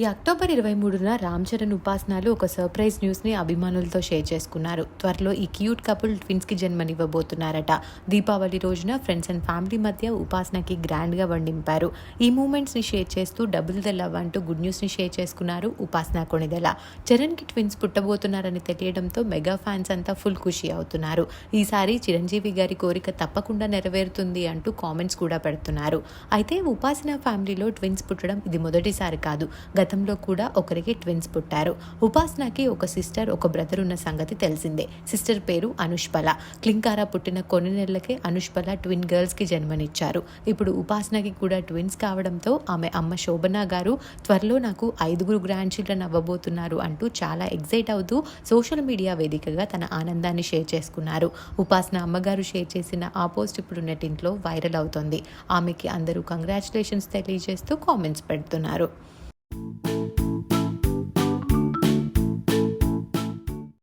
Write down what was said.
ఈ అక్టోబర్ ఇరవై మూడున రామ్ చరణ్ ఉపాసనాలు ఒక సర్ప్రైజ్ న్యూస్ని అభిమానులతో షేర్ చేసుకున్నారు. త్వరలో ఈ క్యూట్ కపుల్ ట్విన్స్కి జన్మనివ్వబోతున్నారట. దీపావళి రోజున ఫ్రెండ్స్ అండ్ ఫ్యామిలీ మధ్య ఉపాసనకి గ్రాండ్గా వండింపారు. ఈ మూమెంట్స్ని షేర్ చేస్తూ డబుల్ ద లవ్ అంటూ గుడ్ న్యూస్ని షేర్ చేసుకున్నారు ఉపాసన కొణిదెల. చరణ్కి ట్విన్స్ పుట్టబోతున్నారని తెలియడంతో మెగా ఫ్యాన్స్ అంతా ఫుల్ ఖుషి అవుతున్నారు. ఈసారి చిరంజీవి గారి కోరిక తప్పకుండా నెరవేరుతుంది అంటూ కామెంట్స్ కూడా పెడుతున్నారు. అయితే ఉపాసన ఫ్యామిలీలో ట్విన్స్ పుట్టడం ఇది మొదటిసారి కాదు. గత గతంలో కూడా ఒకరికి ట్విన్స్ పుట్టారు. ఉపాసనకి ఒక సిస్టర్ ఒక బ్రదర్ ఉన్న సంగతి తెలిసిందే. సిస్టర్ పేరు అనుష్పల. క్లింకారా పుట్టిన కొన్ని నెలలకే అనుష్పల ట్విన్ గర్ల్స్కి జన్మనిచ్చారు. ఇప్పుడు ఉపాసనకి కూడా ట్విన్స్ కావడంతో ఆమె అమ్మ శోభన గారు త్వరలో నాకు ఐదుగురు గ్రాండ్ చిల్డ్రన్ అవ్వబోతున్నారు అంటూ చాలా ఎగ్జైట్ అవుతూ సోషల్ మీడియా వేదికగా తన ఆనందాన్ని షేర్ చేసుకున్నారు. ఉపాసన అమ్మగారు షేర్ చేసిన ఆ పోస్ట్ ఇప్పుడు నెట్టింట్లో వైరల్ అవుతోంది. ఆమెకి అందరూ కంగ్రాచులేషన్స్ తెలియజేస్తూ కామెంట్స్ పెడుతున్నారు.